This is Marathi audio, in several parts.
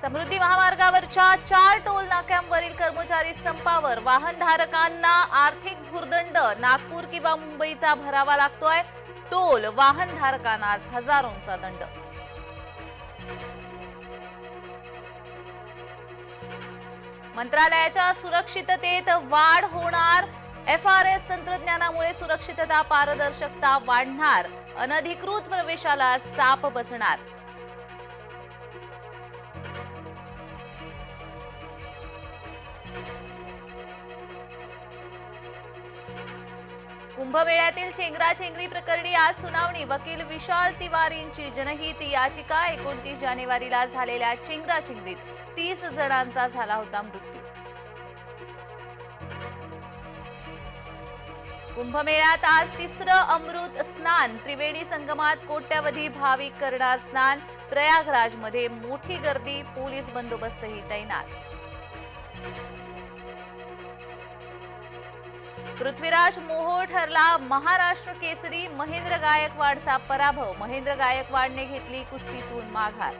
समृद्धी महामार्गावरच्या चार टोल नाक्यांवरील कर्मचारी संपावर वाहनधारकांना आर्थिक भुर्दंड नागपूर किंवा मुंबईचा भरावा लागतोय. टोल वाहनधारकांना आज हजारोंचा दंड. मंत्रालयाच्या सुरक्षिततेत वाढ होणार. एफ आर एस तंत्रज्ञानामुळे सुरक्षितता पारदर्शकता वाढणार. अनधिकृत प्रवेशाला चाप बसणार. कुंभमेळ्यातील चेंगराचेंगरी प्रकरणी आज सुनावणी. वकील विशाल तिवारींची जनहित याचिका एकोणतीस जानेवारीला झालेल्या चेंगराचेंगरीत तीस जणांचा झाला होता मृत्यू. कुंभमेळ्यात आज तिसरं अमृत स्नान. त्रिवेणी संगमात कोट्यवधी भाविक करणार स्नान. प्रयागराजमध्ये मोठी गर्दी पोलीस बंदोबस्तही तैनात. पृथ्वीराज मोहो ठरला महाराष्ट्र केसरी महेंद्र गायकवाडचा पराभव. महेंद्र गायकवाडने घेतली कुस्तीतून माघार.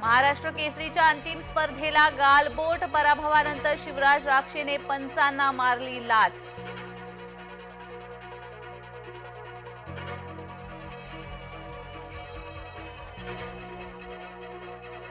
महाराष्ट्र केसरीच्या अंतिम स्पर्धेला गालबोट पराभवानंतर शिवराज राक्षेने पंचांना मारली लात